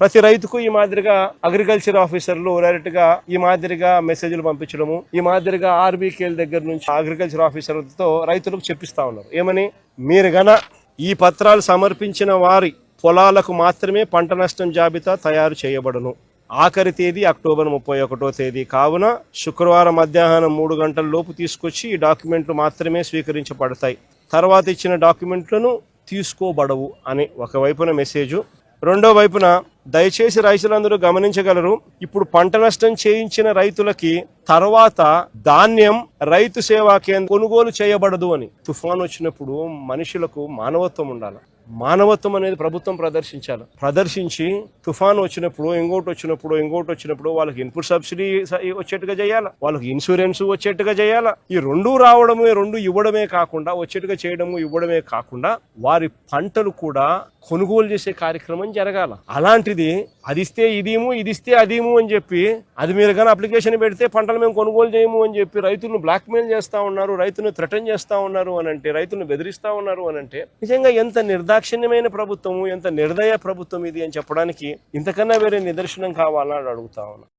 ప్రతి రైతుకు ఈ మాదిరిగా అగ్రికల్చర్ ఆఫీసర్లు డైరెక్ట్గా ఈ మాదిరిగా మెసేజ్లు పంపించడము ఈ మాదిరిగా ఆర్బీకేల దగ్గర నుంచి అగ్రికల్చర్ ఆఫీసర్లతో రైతులకు చెప్పిస్తా ఉన్నారు. ఏమని? మీరు గన ఈ పత్రాలు సమర్పించిన వారి పొలాలకు మాత్రమే పంట నష్టం జాబితా తయారు చేయబడును. ఆఖరి తేదీ అక్టోబర్ ముప్పై ఒకటో తేదీ. కావున శుక్రవారం మధ్యాహ్నం మూడు గంటల లోపు తీసుకొచ్చి ఈ డాక్యుమెంట్లు మాత్రమే స్వీకరించబడతాయి. తర్వాత ఇచ్చిన డాక్యుమెంట్లను తీసుకోబడవు అని ఒకవైపున మెసేజు రెండో వైపున దయచేసి రైతులందరూ గమనించగలరు. ఇప్పుడు పంట నష్టం చేయించిన రైతులకి తర్వాత ధాన్యం రైతు సేవా కేంద్రం కొనుగోలు చేయబడదు అని. తుఫాన్ వచ్చినప్పుడు మనుషులకు మానవత్వం ఉండాలి. మానవత్వం అనేది ప్రభుత్వం ప్రదర్శించాలి. ప్రదర్శించి తుఫాన్ వచ్చినప్పుడు ఇంకోటి వచ్చినప్పుడు ఇంకోటి వచ్చినప్పుడు వాళ్ళకి ఇన్పుట్ సబ్సిడీ వచ్చేట్టుగా చేయాలి. వాళ్ళకి ఇన్సూరెన్స్ వచ్చేట్టుగా చేయాలి. ఈ రెండు రావడమే రెండు ఇవ్వడమే కాకుండా వచ్చేట్టుగా చేయడము ఇవ్వడమే కాకుండా వారి పంటలు కూడా కొనుగోలు చేసే కార్యక్రమం జరగాల. అలాంటిది అది ఇస్తే ఇదేమో ఇది ఇస్తే అదేమో అని చెప్పి అది మీరు కానీ అప్లికేషన్ పెడితే పంటలు మేము కొనుగోలు చేయము అని చెప్పి రైతులను బ్లాక్మెయిల్ చేస్తా ఉన్నారు రైతును థ్రెటన్ చేస్తూ ఉన్నారు అని అంటే రైతులను బెదిరిస్తా ఉన్నారు అని అంటే నిజంగా ఎంత నిర్ధారణ నిర్దాక్షిణ్యమైన ప్రభుత్వము ఎంత నిర్దయ ప్రభుత్వం ఇది అని చెప్పడానికి ఇంతకన్నా వేరే నిదర్శనం కావాలని అడుగుతా ఉన్నా.